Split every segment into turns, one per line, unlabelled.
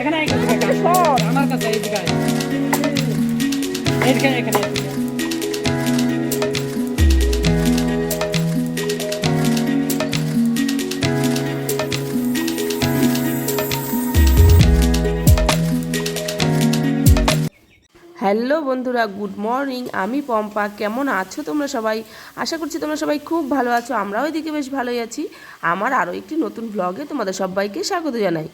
এখানে এখানে আমার কাছে এখানে এখানে।
হ্যালো বন্ধুরা গুড মর্নিং। আমি পম্পা। কেমন আছো তোমরা সবাই? আশা করছি তোমরা সবাই খুব ভালো আছো। আমরাও এদিকে বেশ ভালোই আছি। আমার আরও একটি নতুন ব্লগে তোমাদের সবাইকে স্বাগত জানাই।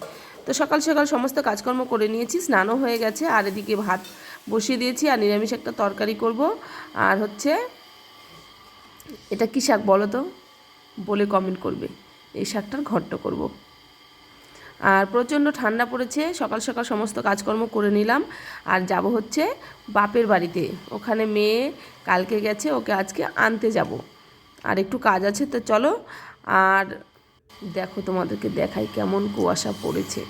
তো সকাল সকাল সমস্ত কাজকর্ম করে নিয়েছি, স্নানও হয়ে গেছে, আর এদিকে ভাত বসিয়ে দিয়েছি, আর নিরামিষ একটা তরকারি করব। আর হচ্ছে, এটা কী শাক বলো তো? বলে কমেন্ট করবে। এই শাকটার ঘট্ট করব। আর প্রচণ্ড ঠান্ডা পড়েছে, সকাল সকাল সমস্ত কাজকর্ম করে নিলাম। আর যাব হচ্ছে বাপের বাড়িতে। ওখানে মেয়ে কালকে গেছে, ওকে আজকে আনতে যাব। আর একটু কাজ আছে, তো চলো। আর দেখো তোমাদেরকে দেখাই কেমন কুয়াশা পড়েছে।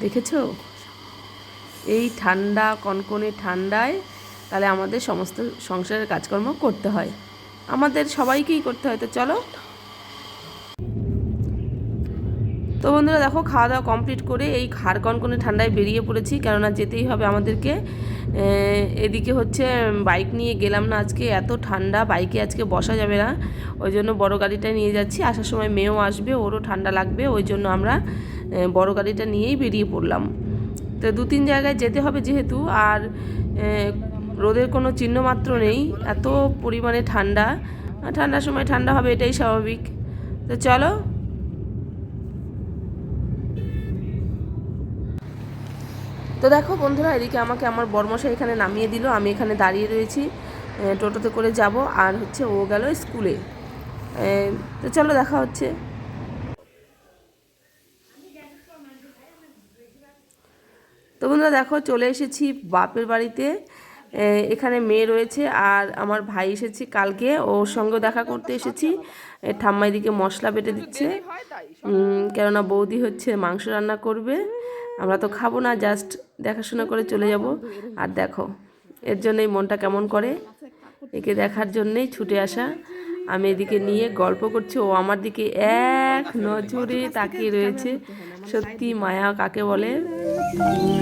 দেখেছ? এই ঠান্ডা, কনকনে ঠান্ডায় তাহলে আমাদের সমস্ত সংসারের কাজকর্ম করতে হয়। আমাদের সবাইকেই করতে হয়। তো চলো তো বন্ধুরা দেখো, খাওয়া দাওয়া কমপ্লিট করে এই খাড় কনকনে ঠান্ডায় বেরিয়ে পড়েছি। কেননা যেতেই হবে আমাদেরকে। এদিকে হচ্ছে বাইক নিয়ে গেলাম না আজকে। এত ঠান্ডা বাইকে আজকে বসা যাবে না। ওই জন্য বড় গাড়িটা নিয়ে যাচ্ছি। আসার সময় মেয়েও আসবে, ওরও ঠান্ডা লাগবে। ওই জন্য আমরা বড় গাড়িটা নিয়েই বেরিয়ে পড়লাম। তো দু তিন জায়গায় যেতে হবে যেহেতু। আর রোদের কোনো চিহ্ন মাত্র নেই। এত পরিমাণে ঠান্ডা। ঠান্ডার সময় ঠান্ডা হবে, এটাই স্বাভাবিক। তো চলো তো দেখো বন্ধুরা এদিকে আমাকে আমার বর্মশাই এখানে নামিয়ে দিল। আমি এখানে দাঁড়িয়ে রয়েছি টোটোতে করে যাব। আর হচ্ছে ও গেল স্কুলে। তো চলো দেখা হচ্ছে। তো বন্ধুরা দেখো চলে এসেছি বাপের বাড়িতে। এখানে মেয়ে রয়েছে আর আমার ভাই এসেছে কালকে। ওর সঙ্গে দেখা করতে এসেছি। ঠাম্মা এদিকে মশলা বেটে দিচ্ছে। কেননা বৌদি হচ্ছে মাংস রান্না করবে। আমরা তো খাব না জাস্ট দেখাশোনা করে চলে যাব। আর দেখো, এর জন্যই মনটা কেমন করে? একে দেখার জন্যেই ছুটে আসা। আমি এদিকে নিয়ে গল্প করছি, ও আমার দিকে এক নজরে তাকিয়ে রয়েছে। সত্যি মায়া কাকে বলে?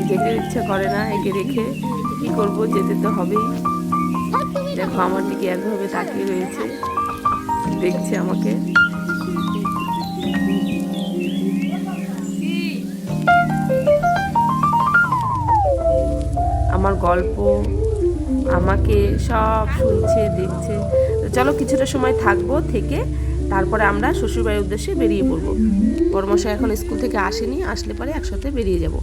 যেতে ইচ্ছে করে না একে রেখে কি করব, যেতে তো হবেই। দেখো, আমার দিকে একভাবে তাকিয়ে রয়েছে। দেখছে আমাকে। গল্প আমাকে সব শুনছে, দেখছে। তো চলো কিছুটা সময় থাকব থেকে, তারপরে আমরা শ্বশুরবাড়ির উদ্দেশ্যে বেরিয়ে পড়ব। বড়মশাই এখন স্কুল থেকে আসেনি, আসলে পরে একসাথে বেরিয়ে যাব।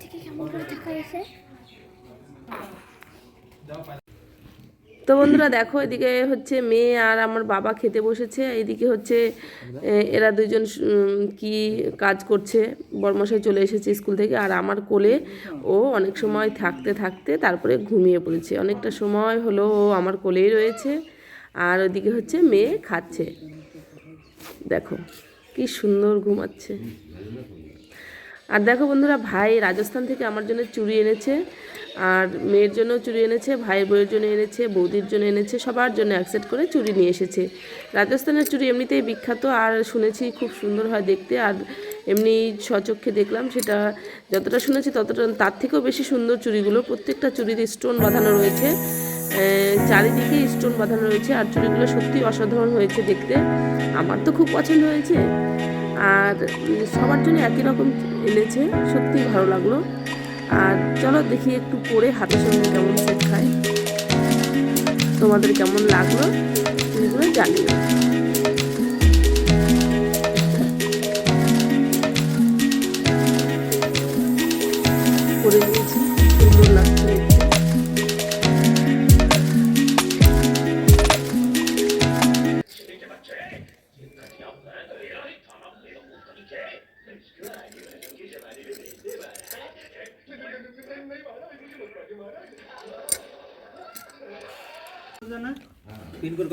দিকে কেমন করে থাকা গেছে
তো বন্ধুরা দেখো, এদিকে হচ্ছে মেয়ে আর আমার বাবা খেতে বসেছে, এদিকে হচ্ছে এরা দুজন কি কাজ করছে, বর্মশাই চলে এসেছে স্কুল থেকে, আর আমার কোলে ও অনেক সময় থাকতে থাকতে তারপরে ঘুমিয়ে পড়েছে। অনেকটা সময় হলো ও আমার কোলেই রয়েছে, আর ওদিকে হচ্ছে মেয়ে খাচ্ছে। দেখো, কি সুন্দর ঘুমাচ্ছে। আর দেখো বন্ধুরা, ভাই রাজস্থান থেকে আমার জন্য চুড়ি এনেছে আর মেয়ের জন্য চুড়ি এনেছে ভাইয়ের বইয়ের জন্য এনেছে, বৌদির জন্য এনেছে, সবার জন্য অ্যাকসেপ্ট করে চুড়ি নিয়ে এসেছে। রাজস্থানের চুড়ি এমনিতেই বিখ্যাত আর শুনেছি খুব সুন্দর হয় দেখতে আর এমনি সচক্ষে দেখলাম সেটা যতটা শুনেছি ততটা তার থেকেও বেশি সুন্দর চুড়িগুলো। প্রত্যেকটা চুড়িতে স্টোন বাঁধানো রয়েছে চারিদিকে স্টোন বাঁধানো রয়েছে আর চুড়িগুলো সত্যি অসাধারণ হয়েছে দেখতে। আমার তো খুব পছন্দ হয়েছে আর সবার জন্য একই রকম এনেছে সত্যি ভালো লাগল। আর চলো দেখি একটু পরে হাতের সঙ্গে কেমন সেট খায় তোমাদের কেমন লাগল? এগুলো জানিও। করে নিয়েছি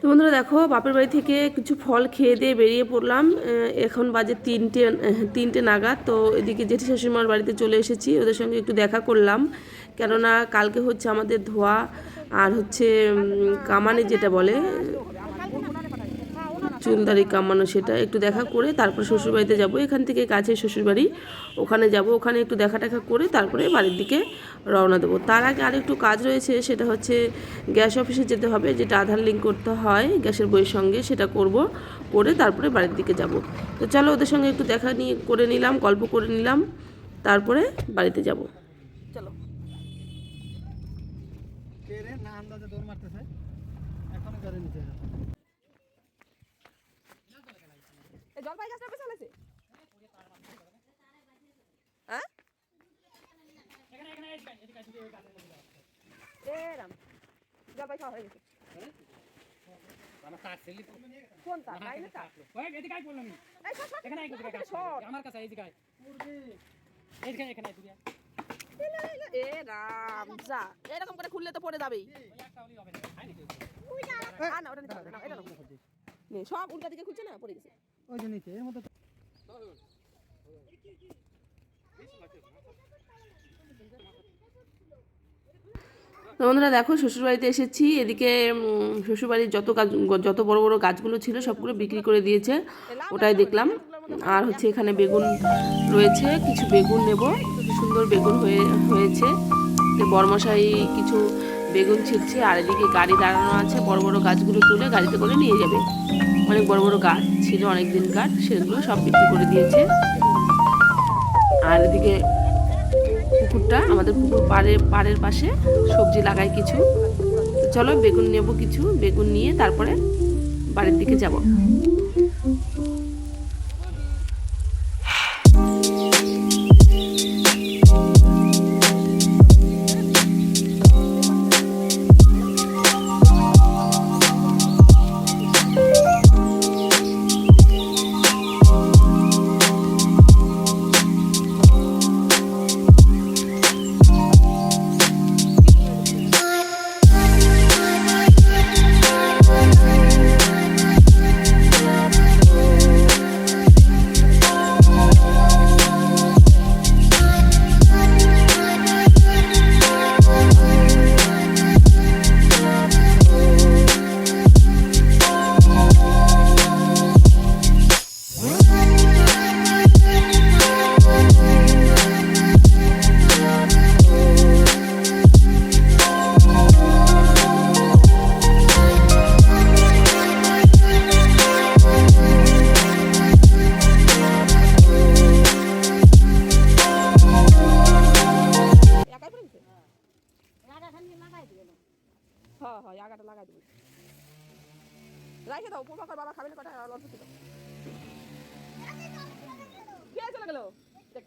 তো বন্ধুরা দেখো, বাপের বাড়ি থেকে কিছু ফল খেয়ে দিয়ে বেরিয়ে পড়লাম। এখন বাজে তিনটে তিনটে নাগাদ। তো এদিকে জেঠি শাশুড়িমার বাড়িতে চলে এসেছি, ওদের সঙ্গে একটু দেখা করলাম। কেননা কালকে হচ্ছে আমাদের ধোয়া, আর হচ্ছে কামানে যেটা বলে চুলদারি কামানো সেটা একটু দেখা করে তারপর শ্বশুরবাড়িতে যাব। এখান থেকে কাছে শ্বশুরবাড়ি ওখানে যাব। ওখানে একটু দেখা টাকা করে তারপরে বাড়ির দিকে রওনা দেবো। তার আগে আর একটু কাজ রয়েছে সেটা হচ্ছে গ্যাস অফিসে যেতে হবে যেটা আধার লিঙ্ক করতে হয় গ্যাসের বইয়ের সঙ্গে সেটা করব করে তারপরে বাড়ির দিকে যাব। তো চলো ওদের সঙ্গে একটু দেখা নিয়ে করে নিলাম গল্প করে নিলাম তারপরে বাড়িতে যাব। চলো।
না আন্দাজে দৌড় মারতেছে এখনও করে নিচে
জলপাই গাছটা হ্যাঁ? এ রাম জলপাই খাওয়া হয়ে গেছে। কোন তার বাইরে তার
ওই এদিকে আই বললাম। এখানে আমার কাছে এদিকে আই এদিকে এখানে আই তুই
এ রাম যা। এরকম করে খুললে তো পড়ে যাবেই।
না।
ওটা নিতে না এটা নে সব উল্টা দিকে খুলছে না পড়ে গেছে।
ওই যে নিচে এর মধ্যে
তো বন্ধুরা দেখো, শ্বশুরবাড়িতে এসেছি। এদিকে শ্বশুরবাড়ির যত গাছ যত বড় বড় গাছগুলো ছিল, সবগুলো বিক্রি করে দিয়েছে। ওটাই দেখলাম। আর হচ্ছে এখানে বেগুন রয়েছে, কিছু বেগুন নেব। সুন্দর বেগুন হয়ে, হয়েছে। বরমশাই কিছু বেগুন ছিটছে, আর এদিকে গাড়ি দাঁড়ানো আছে, বড় বড় গাছগুলো তুলে গাড়িতে করে নিয়ে যাবে। অনেক বড় বড় গাছ ছিল অনেক দিন গাছ, সেগুলো সব বিক্রি করে দিয়েছে। আর এদিকে পুকুরটা, আমাদের পুকুর পাড়ে, পাড়ের পাশে সবজি লাগায় কিছু। চলো বেগুন নেব কিছু, বেগুন নিয়ে তারপরে বাড়ির দিকে যাব।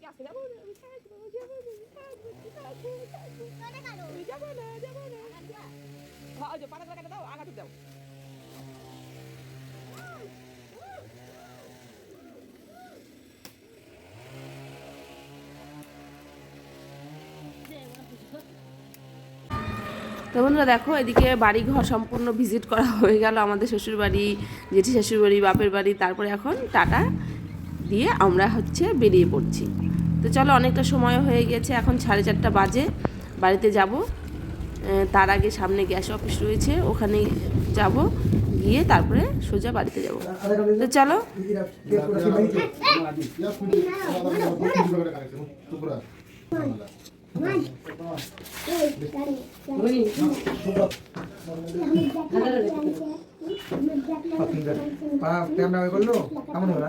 দেখে আসতে আমি থাকব, যাব না, থাকব, থাকব, থাকব। যাব না, যাব না। হ্যাঁ, যে পাটা লাগাতে দাও আগাতে দাও তো বন্ধুরা দেখো এদিকে বাড়ি ঘর সম্পূর্ণ ভিজিট করা হয়ে গেল আমাদের শ্বশুর বাড়ি জেঠি শ্বশুর বাড়ি বাপের বাড়ি তারপরে এখন টাটা দিয়ে আমরা হচ্ছে বেরিয়ে পড়ছি তো চলো অনেকটা সময় হয়ে গেছে এখন সাড়ে চারটা বাজে বাড়িতে যাব। তার আগে সামনে গ্যাস অফিস রয়েছে ওখানে যাব গিয়ে তারপরে সোজা বাড়িতে যাব। তো চলো।
ক্যামেরা করল? কেমন হলো?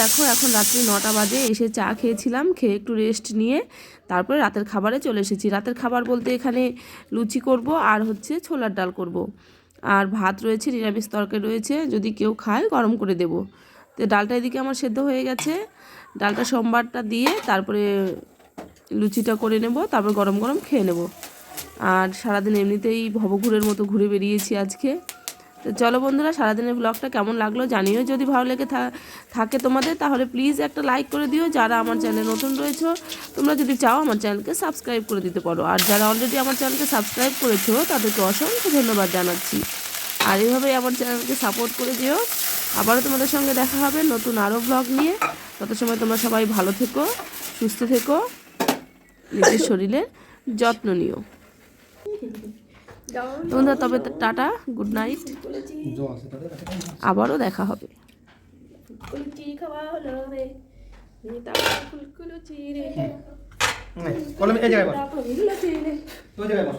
দেখো, এখন রাত্রি নটা বাজে, এসে চা খেয়েছিলাম, খেয়ে একটু রেস্ট নিয়ে তারপরে রাতের খাবারে চলে এসেছি। রাতের খাবার বলতে এখানে লুচি করব আর হচ্ছে ছোলার ডাল করব। আর ভাত রয়েছে, নিরামিষ তরকারি রয়েছে, যদি কেউ খায় গরম করে দেব। তো ডালটা এদিকে আমার সেদ্ধ হয়ে গেছে। ডালটা সোমবারটা দিয়ে তারপরে লুচিটা করে নেব, তারপর গরম গরম খেয়ে নেব। আর সারাদিন এমনিতেই ভবঘুরের মতো ঘুরে বেরিয়েছি আজকে। তো চলো বন্ধুরা, সারাদিনের ব্লগটা কেমন লাগল জানিও। যদি ভালো লেগে থাকে তোমাদের, তাহলে প্লিজ একটা লাইক করে দিও। যারা আমার চ্যানেলে নতুন রয়েছো, তোমরা যদি চাও আমার চ্যানেলকে সাবস্ক্রাইব করে দিতে পারো। আর যারা অলরেডি আমার চ্যানেলকে সাবস্ক্রাইব করেছ, তাদেরকে অসংখ্য ধন্যবাদ জানাচ্ছি। আর এইভাবেই আমার চ্যানেলকে সাপোর্ট করে দিও আবারও তোমাদের সঙ্গে দেখা হবে নতুন আরও ব্লগ নিয়ে। তত সময় তোমরা সবাই ভালো থেকো, সুস্থ থেকো। নিজের শরীরের যত্ন নিও। বন্ধুরা তবে টাটা গুড নাইট আবারও দেখা হবে।
কলম এই জায়গায় বস। ওই জায়গায় বস।